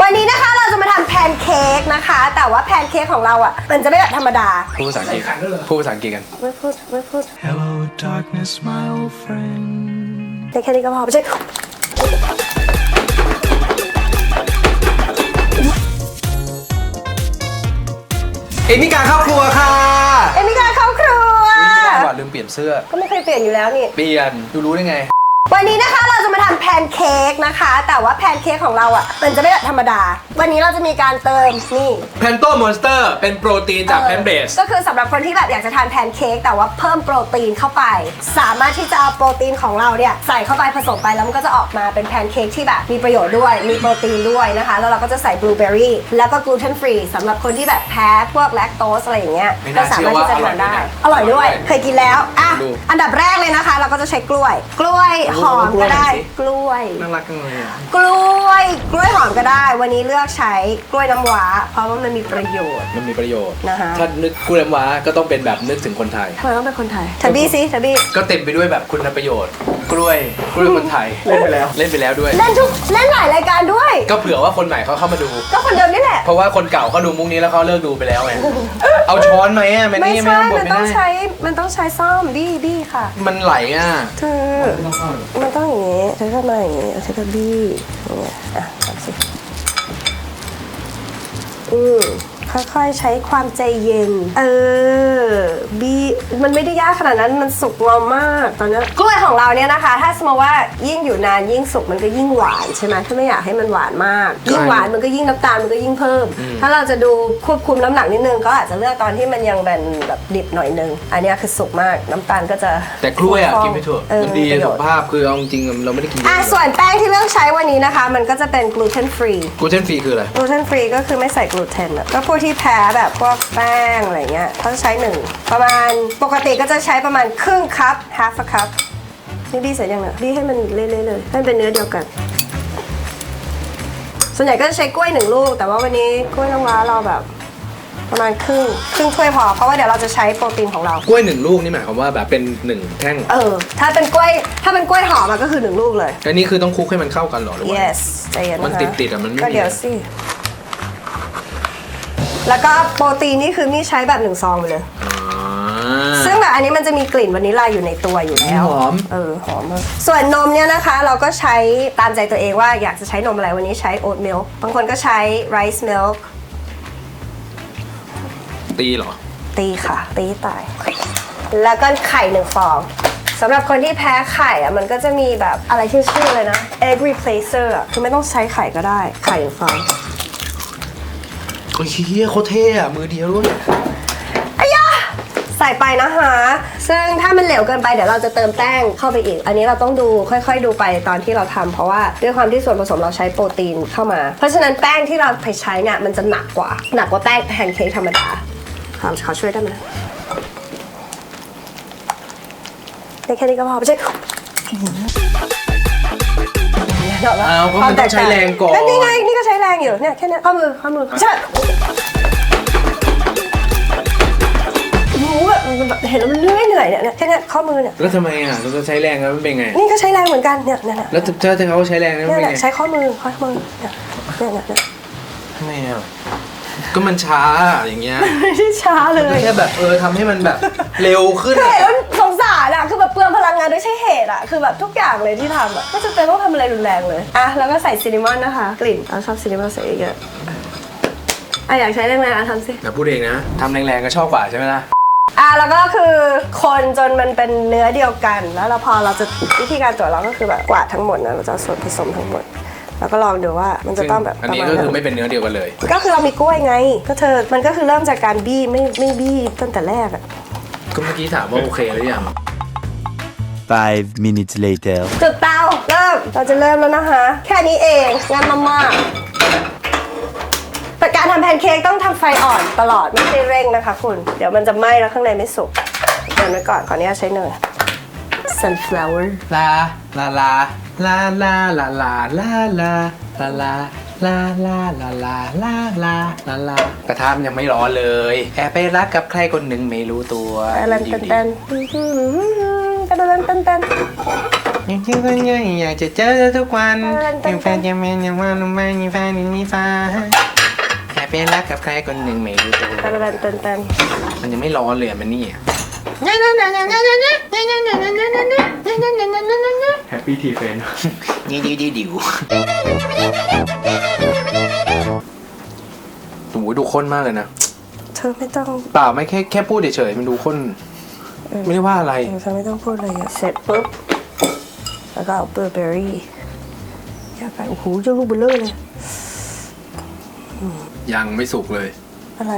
วันนี้นะคะเราจะมาทำแพนเค้กนะคะ แต่ว่าแพนเค้กของเราอะ มันจะไม่แบบธรรมดา พูดภาษาอังกฤษพูดภาษาอังกฤษกัน ไม่พูด ไม่พูด Hello, darkness, my old friend. ได้แค่นี้ก็พอไม่ใช่ เอ็มมิการเข้าครัวค่ะเอมิกาเข้าครัวไม่ได้ว่าลืมเปลี่ยนเสื้อ ก็ไม่เคยเปลี่ยนอยู่แล้วนี่ เปลี่ยนดูรู้ได้ไง วันนี้นะคะเราจะมาทำแพนเค้กนะคะ แต่ว่าแพนเค้กของเราอะมันจะไม่แบบธรรมดา วันนี้เราจะมีการเติมนี่ แพนโตมอนสเตอร์เป็นโปรตีนจากแพนเบส ก็คือสำหรับคนที่แบบอยากจะทานแพนเค้กแต่ว่าเพิ่มโปรตีนเข้าไป สามารถที่จะเอาโปรตีนของเราเนี่ยใส่เข้าไปผสมไปแล้วมันก็จะออกมาเป็นแพนเค้กที่แบบมีประโยชน์ด้วย มีโปรตีนด้วยนะคะ แล้วเราก็จะใส่บลูเบอร์รี่แล้วก็กลูเตนฟรีสำหรับคนที่แบบแพ้พวกแลคโตสอะไรอย่างเงี้ยไม่ก็น่าสาเชื่มารอถที่จะว่าทานได้ออร่ร่ออยยด้วยด้วย เคยกินแล้วอะดู อันดับแรกเลยนะคะ เราก็จะใช้กล้วย กล้วยหอมก็ได้ กล้วย น่ารักจังเลยอะกล้วย กล้วยหอมก็ได้ วันนี้เลือกใช้กล้วยน้ำว้า เพราะว่ามันมีประโยชน์ มันมีประโยชน์ นะคะ ถ้านึกกูเรมว้าก็ต้องเป็นแบบนึกถึงคนไทย ทำไมต้องเป็นคนไทยทับบี้สิทับบี้ ก็เต็มไปด้วยแบบคุณประโยชน์ กล้วย กล้วยคนไทย เล่นไปแล้ว เล่นไปแล้วด้วย เล่นทุก เล่นหลายรายการด้วย ก็เผื่อว่าคนใหม่เขาเข้ามาดู ก็คนเดิมนี่แหละ เพราะว่าคนเก่าเขาดูมุกนี้แล้วเขาเลิกดูไปแล้วไง เอาช้อนไหมอะแม่ไม่นี่ใช่ไม่มันไม่ต้องได้ใช้ มันต้องใช้ซ่อมบี้บี้ค่ะ มันไหลอะ เธอ มันต้องอย่างนี้ใช้ก็มาอย่างนี้เอาใช้กับบี้อย่างเงี้ยอะทำสิอืม ค่อยๆใช้ความใจเย็น เออบี้มันไม่ได้ยากขนาดนั้นมันสุกงอมมากตอนนี้กล้วยของเราเนี่ยนะคะ ถ้าสมมติว่ายิ่งอยู่นานยิ่งสุกมันก็ยิ่งหวานใช่ไหมถ้าไม่อยากให้มันหวานมาก ยิ่งหวานมันก็ยิ่งน้ำตาลมันก็ยิ่งเพิ่ม ถ้าเราจะดูควบคุมน้ำหนักนิดนึงก็อาจจะเลือกตอนที่มันยังเป็นแบบดิบหน่อยนึงอันเนี้ยคือสุกมากน้ำตาลก็จะแต่กล้วยอะฟองกินไม่ถูกเออมันดีประโยสุชขน์ภาพคือเอาจริงๆเราไม่ได้กินเยอะอะส่วนแป้งที่เลือกใช้วันนี้นะคะ มันก็จะเป็นกลูเตนฟรีกลูเตนฟรีคืออะไรกลูเตนฟรีก็คือไม่ใส่กลูเตนอะก็พวกที่แพ้แบบพวกแป้งอะไรเงี้ยเขาจะใช้หนึ่งประมาณปกติก็จะใช้ประมาณครึ่งคัพ half a cup นี่บี้เสร็จยังเนี่ยบี้ให้มันเละๆเลยให้มันเป็นเนื้อเดียวกัน ส่วนใหญ่ก็จะใช้กล้วยหนึ่งลูก แต่ว่าวันนี้กล้วยน้ำว้าเราแบบ ประมาณครึ่งครึ่งถ้วยพอ เพราะว่าเดี๋ยวเราจะใช้โปรตีนของเรา กล้วยหนึ่งลูกนี่หมายความว่าแบบเป็นหนึ่งแท่งเออ ถ้าเป็นกล้วยถ้าเป็นกล้วยหอมอะก็คือหนึ่งลูกเลย อันนี้คือต้องคลุกให้มันเข้ากันเหรอหรือว่า yes ใจเย็นนะคะมันติดๆอะมันไม่ก็เดี๋ยวสิ แล้วก็โปรตีนนี่คือมี่ใช้แบบหนึ่งซองไปเลยอ่าซึ่งแบบอันนี้มันจะมีกลิ่นวานิลลาอยู่ในตัวอยู่แล้วหอม เออหอมมากส่วนนมเนี่ยนะคะ เราก็ใช้ตามใจตัวเองว่าอยากจะใช้นมอะไรวันนี้ใช้โอ๊ตมิลค์บางคนก็ใช้ไรซ์มิลค์ตีเหรอ ตีค่ะ ตีตาย แล้วก็ไข่หนึ่งฟองสำหรับคนที่แพ้ไข่อะมันก็จะมีแบบอะไรที่ชื่อเลยนะ egg replacer อะคือไม่ต้องใช้ไข่ก็ได้ไข่หนึ่งฟอง โอ้ยเฮียโคตรเท่อะมือเดียวด้วยอายะใส่ไปนะคะ ซึ่งถ้ามันเหลวเกินไปเดี๋ยวเราจะเติมแป้งเข้าไปอีก อันนี้เราต้องดูค่อยๆ ดูไปตอนที่เราทำเพราะว่าด้วยความที่ส่วนผสมเราใช้โปรตีนเข้ามา เพราะฉะนั้นแป้งที่เราไปใช้เนี่ยมันจะหนักกว่า หนักกว่าแป้งแพนเค้กธรรมดาขอขอช่วยได้ไหมได้แค่นี้ก็พอไม่ใช่ อ้าวก็มันต้องใช้แรงก่อน แล้วนี่ไงนี่ก็ใช้แรงอยู่เนี่ยแค่เนี้ยข้อมือข้อมือใช่รู้อะมันแบบเห็นแล้วมันเลื่อยเหนื่อยเนี่ยเนี่ยแค่เนี้ยข้อมือเนี่ยแล้วทำไมอะเราจะใช้แรงแล้วมันเป็นไง นี่ก็ใช้แรงเหมือนกันเนี่ยเนี่ยเนี่ยแล้วถ้าถ้าเขาใช้แรงแล้วมันเนี่ยเป็นเนี่ยไงใช้ข้อมือข้อมือเนี่ยเนี่ยเนี่ยเนี่ยทำไมอะก็มันช้าอย่างเงี้ยไม่ได้ช้าเลยแค่แบบเออทำให้มันแบบเร็วขึ้นคืออะ เห็นแล้วส งพลังงานโดยใช่เหตุอะคือแบบทุกอย่างเลยที่ทำอะก็จะเป็นต้องทำอะไรรุนแรงเลยอะแล้วก็ใส่ซินนามอนนะคะ กลิ่นเราชอบซินนามอนใส่เยอะๆอะอยากใช้แรงๆอะทำสินะพูดเองนะทำแรงๆก็ชอบกว่าใช่ไหมล่ะ อะแล้วก็คือคนจนมันเป็นเนื้อเดียวกัน แล้วเราพอเราจะวิธีการตรวจเราก็คือแบบกวาดทั้งหมดนะเราจะเอาส่วนผสมทั้งหมด แล้วก็ลองดูว่ามันจะซึ่งต้องแบบอันประนี้มาณก็คือไหน ไม่เป็นเนื้อเดียวกันเลย ก็คือเรามีกล้วยไง ก็เธอ มันก็คือเริ่มจากการบี้ไม่ไม่บี้ตั้งแต่แรกอะก็เมื่อกี้ถามว่าโอเคหรือยัง Five minutes later. จุดเตาเริ่มเราจะเริ่มแล้วนะคะ แค่นี้เองงานมากๆแต่การทำแพนเค้กต้องทำไฟอ่อนตลอดไม่ใช่เร่งนะคะคุณ เดี๋ยวมันจะไหม้แล้วข้างในไม่สุกเดี๋ยวไว้ก่อนขออนุญาตใช้เนย sunflower ลาลาลาลาลาลาลาลาลาลาลาลาลาลาลาลาลาลาลากระทะมันยังไม่ร้อนเลย แอบไปรักกับใครคนหนึ่งไม่รู้ตัวอะไรอยู่เต้นดีเต้นต้นต้นต้นยังชื่อว่ายังอยากจะเจอทุกวันยังแฟนยังแมนยังว่านุ่มไม่มีแฟนยังมีฟ้าแค่เป็นรักกับใครคนหนึ่งไม่รู้ตัวต้นต้นต้นต้นมันยังไม่ร้อนเลยอะมันนี่อะแฮปปี้ทีเฟนดิวดิดิดิวโอ้โหดูข้นมากเลยนะ เธอไม่ต้อง เปล่าไม่แค่แค่พูดเฉยๆมันดูข้น ไม่ได้ว่าอะไรเออเธอไม่ต้องพูดอะไรอะเสร็จปุ๊บ แล้วก็เอาเบอร์เบอรี่ยัดไปโอ้โหเจ้าลูกเบลเลอร์เลยยังไม่สุกเลย อะไร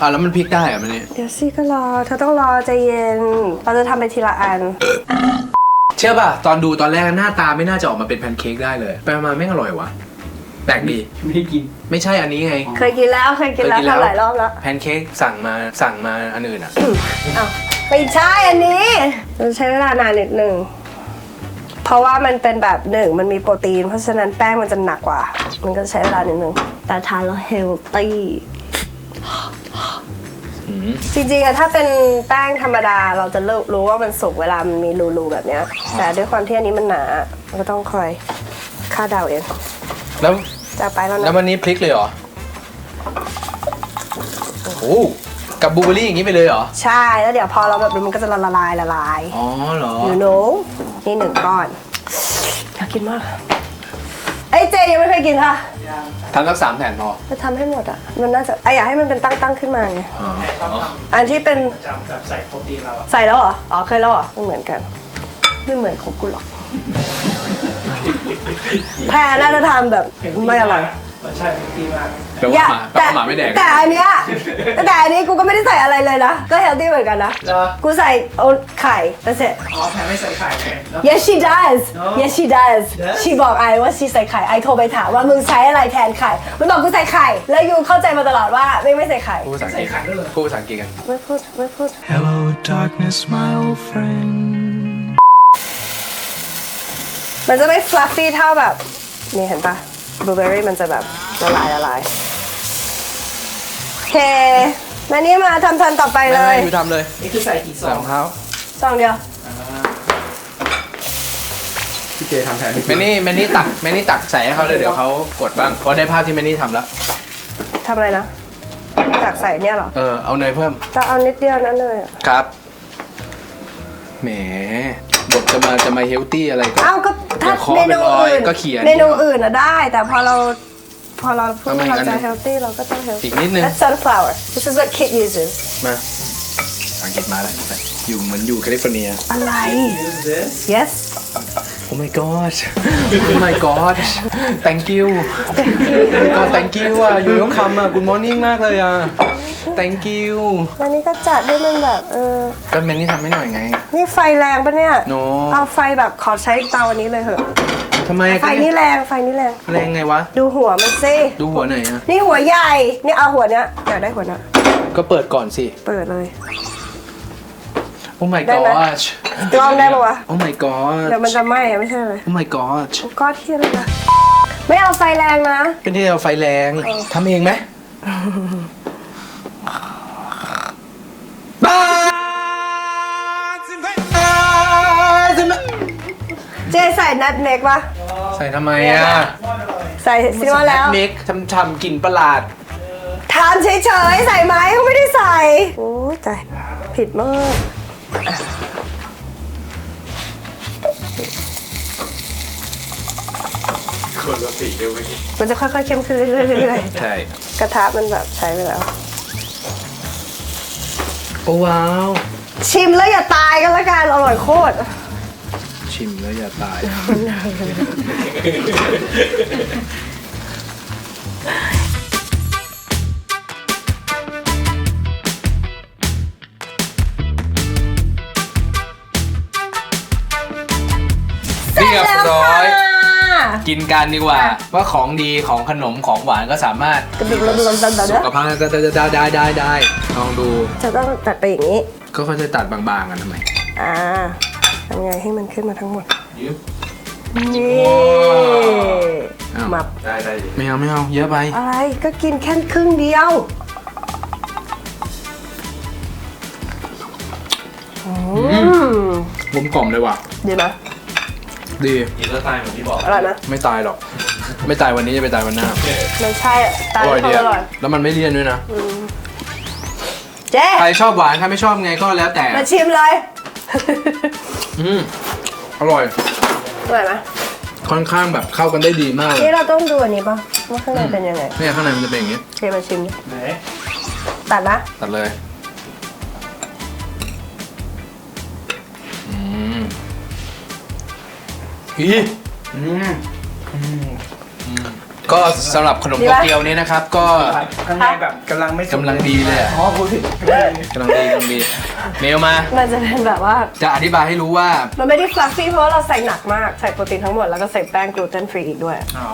อะแล้วมันพลิกได้เหรอะมันนี่เดี๋ยวสิก็รอ เธอต้องรอใจเย็น เราจะทำไปทีละอัน เชื่อป่ะ ตอนดูตอนแรกหน้าตาไม่น่าจะออกมาเป็นแพนเค้กได้เลย ไปมาไม่งอร่อยวะ แปลกดี ไม่ได้กิน ไม่ใช่อันนี้ไง เคยกินแล้วเคยกินแล้วเคยกินแล้ว ทำหลายรอบแล้วแพนเค้กสั่งมาสั่งมาอันอื่นอะ อ้าวไม่ใช่อันนี้มันใช้เวลานานนิดหนึ่งเพราะว่ามันเป็นแบบหนึ่งมันมีโปรตีน เพราะฉะนั้นแป้งมันจะหนักกว่า มันก็ใช้เวลานิดหนึ่งแต่ทานแล้วเฮลตี้อืม จริงๆอะถ้าเป็นแป้งธรรมดาเราจะรู้รู้ว่ามันสุกเวลามันมีรูๆแบบเนี้ยแต่ด้วยความที่อันนี้มันหนามันก็ต้องคอยคาดเดาเอง แล้วจะไปแล้วแล้วนะวันนี้พลิกเลยเหรอโอ้โหกับบลูเบอร์รี่อย่างนี้ไปเลยเหรอใช่แล้วเดี๋ยวพอเราแบบมันก็จะละลายละลายอ๋อเหรอ you know นี่หนึ่งก้อนอยากกินมากไอ้ยเจยังไม่เคยกินค่ะทำสักสามแผ่นพอจะทำให้หมดอะมันน่าจะไอะอยากให้มันเป็นตั้งๆขึ้นมาไงอ๋ออันที่เป็นจำแบบใส่โปรตีนเราอะใส่แล้วเหรออ๋อเคยแล้วเหรอไม่เหมือนกัน ไม่เหมือนของกูหรอก แพรน่าจะทำแบบไม่อร่อยรสชาติดีมากแปลว่าหมาแปลว่าหมาไม่แดกแต่อันเนี้ยแต่อันนี้กูก็ไม่ได้ใส่อะไรเลยนะ ก็เฮลตี้เหมือนกันนะ เหรอกูใส่โอไข่แต่เสร็จ อ๋อแพนไม่ใส่ไข่ไงแล้ว yes she does yes she does Does? she บอกไอว่า she ใส่ไข่ไอโทรไปถามว่ามึงใช้อะไรแทนไข่มันบอกกูใส่ไข่ แล้วยูเข้าใจมาตลอดว่าไม่ไม่ใส่ไข่ พูดภาษาอังใส่กฤษไข่ด้วยเหรอพูดภาษาอังกฤษกัน ไม่พูดไม่พูด Hello, darkness, my old friend. มันจะไม่ fluffy เท่าแบบ นี่เห็นปะบลูเบอร์รี่มันจะแบบละลายละลายโอเคมานี่มาทำทันต่อไปเลยไม่ไม่ทำเลยนี่คือใส่กี่ซใส่องรองเท้าสองเดียว พี่เจทำแทนแมนนี่แมนนี่ตักแมนนี่ตักใส่ให้เขาเลยเดี๋ยวเขากดบ้างเพราะได้ภาพที่แมนนี่ทำแล้ว ทำอะไรนะตักใส่เนี่ยเหรอเออ เอาเนยเพิ่ม จะเอานิดเดียวนั้นเลยอะครับ แหมบทจะมาจะมาเฮลตี้อะไรก็ เอ้าก็ ถ้าเดี๋ยวขอเมนูเป็นร้อยอื่นก็เขียน เมนูอื่นอะได้ แต่พอเราพอเราพูดทำไมว่าเรางั้นจะอะ healthy เราก็ต้อง healthy อีกนิดนึง That's sunflower this is what Kit uses มาอังกฤษมาแล้วอยู่เหมือนอยู่แคลิฟอร์เนียอะไร Use this yes Oh my god Oh my god Thank you God thank you อะอยู่ยกคำอะ Good morning มากเลยอะ Thank you วันนี้ก็จัดให้มันแบบเออ ก็แมนนี่ทำให้หน่อยไง นี่ไฟแรงปะเนี่ย No เอาไฟแบบขอใช้เตาอันนี้เลยเหอะ ทำไมไฟนี่แรง ไฟนี่แรง แรงไงวะ ดูหัวมันสิ ดูหัวไหนอะ นี่หัวใหญ่ นี่เอาหัวเนี้ยอยากได้หัวเนี้ยก็เปิดก่อนสิ เปิดเลย Oh my ได้ไหม gosh ลองได้ปะวะ Oh my god เดี๋ยวมันจะไหม้อะไม่ใช่เลย Oh my god ก้อนที่เลยนะไม่เอาไฟแรงนะ เป็นที่เราไฟแรงทำเองไหมบ้าเจใส่นัทเมกปะใส่ทำไมอะใส่ซินวาแล้วเมกทำทำกลิ่นประหลาดทานเฉยๆ ใส่ไหมเขาไม่ได้ใส่ โอ้ยตายผิดมาก คนละสีเดียวไปมันจะค่อยๆเข้มขึ้นเรื่อยใช่ ๆกระทะมันแบบใช้ไปแล้ว โอ้ว้าว ชิมแล้วอย่าตายกันละกันอร่อยโคตรชิมแล้วอย่าตาย รียบร้อย กินกันดีกว่า ว่าของดีของขนมของหวานก็สามารถกระดูกลมๆๆสุขภาพก็ได้ได้ได้ได้ลองดู จะต้องตัดไปอย่างนี้ ก็เขาจะตัดบางๆกันทำไม อ่าทำไงให้มันขึ้นมาทั้งหมดยืมนี่อ้าวมาได้ได้ไม่เอาไม่เอาเยอะไป อะไรก็กินแค่ครึ่งเดียวอืมกลมกล่อมเลยว่ะดีไหม ดีกินแล้วตายเหมือนที่บอกอร่อยนะไม่ตายหรอก ไม่ตายวันนี้จะไปตายวันหน้าไม่ใช่อะตาอลร่อยเขาดีออะร่อยแล้วมันไม่เลี่ยนด้วยนะเจ๊ใครชอบหวานใครไม่ชอบไงก็แล้วแต่มาชิมเลย อืมอร่อย อร่อยไหมค่อนข้างแบบเข้ากันได้ดีมากเลยนี่เราต้องดูอันนี้ป่ะว่าข้างในเป็นยังไงเนี่ยข้างในมันจะเป็นอย่างนี้ เจ๊มาชิมดิไหนตัดนะตัดเลย อืม อีอืม ก็สำหรับขนมโตเกียวนี้นะครับ ก็ข้างในแบบกำลังไม่สุกำลังดีเลยอะอ๋อพูดผิดกำลังดีกำลังดีเมลมา มันจะเป็นแบบว่า จะอธิบายให้รู้ว่า มันไม่ได้ฟลัฟฟี่เพราะว่าเราใส่หนักมาก ใส่โปรตีนทั้งหมดแล้วก็ใส่แป้งกลูเตนฟรีอีกด้วย อ๋อ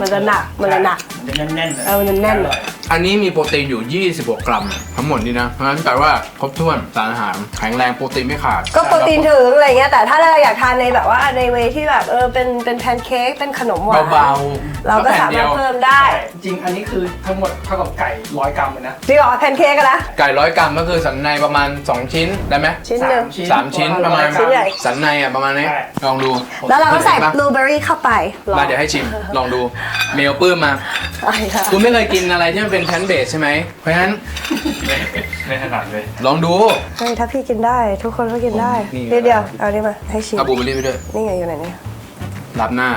มันจะหนักมันจะหนัก มันจะแน่นๆเออมันจะแน่นอร่อยอันนี้มีโปรตีนอยู่ 26 กรัม ทั้งหมดนี่นะ เพราะฉะนั้นแปลว่าครบถ้วนสารอาหารแข็งแรงโปรตีนไม่ขาด ก็โปรตีนถึงอะไรเงี้ยแต่ถ้าเราอยากทานในแบบว่าในเวที่แบบเออเป็นเป็นแพนเค้กเป็นขนมหวานเบาๆเราก็แล้วแผ่นสาเดีมารยถวเพิ่มได้จริงอันนี้คือทั้งหมดเท่ากับไก่ร้อยกรัมเลยนะจริงเหรอแพนเค้กอะนะ ไก่ร้อยกรัมก็คือสันในประมาณ 2 ชิ้นได้ไหมชิ้นหนึ่ง สามชิ้นประมาณ ชิ้นใหญ่ สันในอะประมาณนี้ ใช่ ลองดูแล้วเราก็ใส่ห็นปะบลูเบอร์รี่เข้าไปลองมาเดี๋ยวให้ชิม ลองดู เมลปื้มมาอะไรค่ะคุณไม่เคยกินอะไรที่มันเป็นแพนเบสใช่ไหม เพราะฉะนั้นไม่ไม่ถนัดเลยลองดู เฮ้ยถ้าพี่กินได้ ทุกคนก็กินได้นี่ นิดเดียวเอานี่มาให้ชิมเอาบลูเบอร์รี่ไปด้วย นี่ไงอยู่ไหนเนี่ย รับหน้า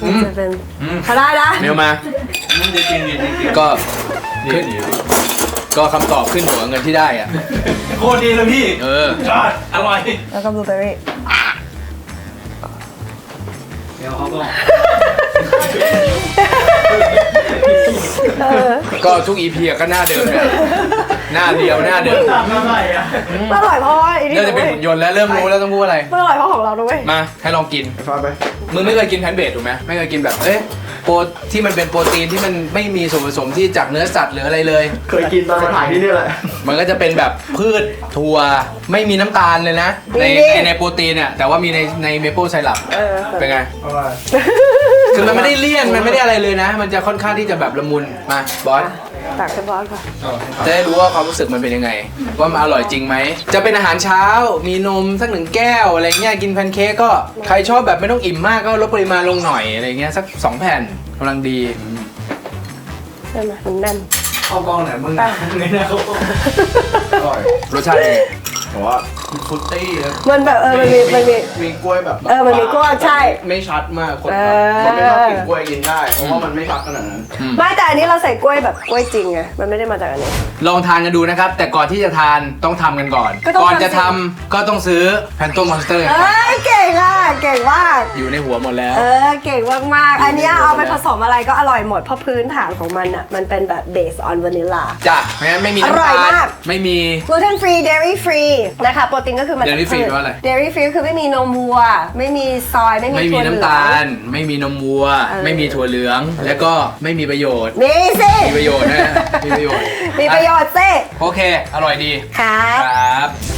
มันจะเป็นพอได้นะเมลมามันจะจริงจริงจริงก็ขึ้นก็คำตอบขึ้นหัวเงินที่ได้อะ โคตรดีเลยพี่เออ จอดอร่อยแล้วก็บลูเบอร์รี่เดี๋ยวเขาก็เออก็ทุกอีพีก็หน้าเดิมเนี่ย หน้าเดียวหน้าเดิมตามมาใหม่อะอร่อยเพราะว่าไอ้นี่เริ่มจะเป็นหุ่นยนต์แล้วเริ่มรู้แล้วต้องพูดอะไร มันอร่อยเพราะของเราด้วยมาให้ลองกินฟังไป มึงไม่เคยกินแพนเบดถูกไหมไม่เคยกินแบบ เอ๊ะโปรที่มันเป็นโปรตีนที่มันไม่มีส่วนผสมที่จากเนื้อสัตว์หรืออะไรเลย เคยกินตอนมาถ่ายที่นี่แหละ มันก็จะเป็นแบบพืชถั่วไม่มีน้ำตาลเลยนะ ในดีในในโปรตีนเนี่ยแต่ว่ามีในในเมเปิลไซรัปเออเป็นไง อร่อย คือมันไม่ได้เลี่ยนมันไม่ได้อะไรเลยนะ มันจะค่อนข้างที่จะแบบละมุนมาบอส ตักให้บอสก่อนจะได้รู้ว่าความรู้สึกมันเป็นยังไง ว่ามันอร่อยจริงไหม จะเป็นอาหารเช้า มีนมสักหนึ่งแก้วอะไรเงี้ยกินแพนเค้กก็ใครชอบแบบไม่ต้องอิ่มมากก็ลดปริมาณลงหน่อยอะไรเงี้ยสักสองแผ่นกำลังดีใช่ไหมมันแน่นเข้ากล้องไหนอยมึงอะในหน้าเขากล้องอร่อยรสชาติเป็นไง แต่ว่าฟรุตตี้นะมันแบบเออมันมีมันมี มีกล้วยแบบเออมันมีกล้วยใช่ไม่ชัดมากคนเอแบบอคนไม่ชอบกินกล้วยกินได้เพราะว่ามันไม่ชัดขนาดนั้น ไม่แต่อันนี้เราใส่กล้วยแบบกล้วยจริงไงมันไม่ได้มาจากอันนี้ ลองทานกันดูนะครับ แต่ก่อนที่จะทานต้องทำกันก่อน ก็ต้องก่อนทำจะสิ ทำก็ต้องซื้อแพนโตมอนสเตอร์ เอ้ยเก่ งอะเก่งมาก อยู่ในหัวหมดแล้ว เออเก่งมากๆ อันเนี้ยเอาไปผสมอะไรก็อร่อยหมดเพราะพื้นฐานของมันอะ มันเป็นแบบ based on vanilla จ้ะเพราะฉะนั้นไม่มีอร่น้ำอยตาลมาก ไม่มี gluten free dairy free นะคะโปรตีนก็คือมาจาก Dairy free แปลว่าอะไร dairy free ก็คือไม่มีนมวัว ไม่มีซอยไม่มีไม่มีถั่วเหลืองน้ำตาลไม่มีนมวัว เออ ไม่มีถั่วเหลือง แล้วก็ไม่มีประโยชน์ มีสิมีประโยชน์นะมีประโยชน์มีประโยชน์สิโอเค อร่อยดี ครับ ครับ